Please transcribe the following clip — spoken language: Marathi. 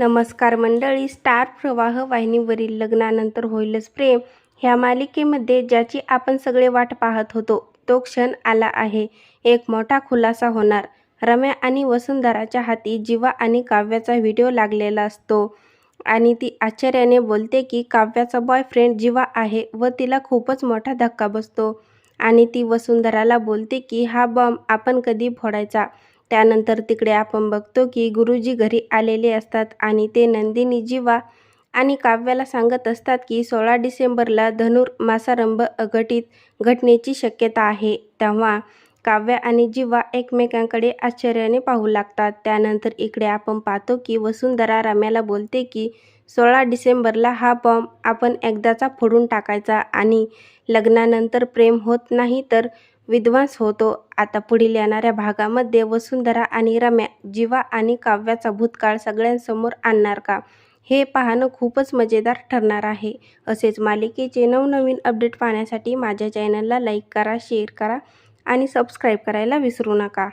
नमस्कार मंडळी स्टार प्रवाह वाहिनीवरील लग्नानंतर होईलच प्रेम. ह्या मालिकेमध्ये ज्याची आपण सगळे वाट पाहत होतो तो क्षण आला आहे. एक मोठा खुलासा होणार. रम्या आणि वसुंधराच्या हाती जीवा आणि काव्याचा व्हिडिओ लागलेला असतो. आणि ती आश्चर्याने बोलते की काव्याचा बॉयफ्रेंड जीवा आहे व तिला खूपच मोठा धक्का बसतो. आणि ती वसुंधराला बोलते की हा बॉम्ब आपण कधी फोडायचा? त्यानंतर तिकडे आपण बघतो की गुरुजी घरी आलेले असतात आणि ते नंदिनी जीवा आणि काव्याला सांगत असतात की सोळा डिसेंबरला धनुर्मासारंभ अघटित घटनेची शक्यता आहे. तेव्हा काव्य आणि जीवा एकमेकांकडे आश्चर्याने पाहू लागतात. त्यानंतर इकडे आपण पाहतो की वसुंधरा रम्याला बोलते की सोळा डिसेंबरला हा बॉम्ब आपण एकदाचा फोडून टाकायचा आणि लग्नानंतर प्रेम होत नाही तर विध्वंस होतो. आता पुढील येणाऱ्या भागामध्ये वसुंधरा आणि रम्या जीवा आणि काव्याचा भूतकाळ सगळ्यांसमोर आणणार का? हे पाहणं खूपच मजेदार ठरणार आहे. असेच मालिकेचे नवनवीन अपडेट पाहण्यासाठी माझ्या चॅनलला लाईक करा शेअर करा आणि सबस्क्राईब करायला विसरू नका.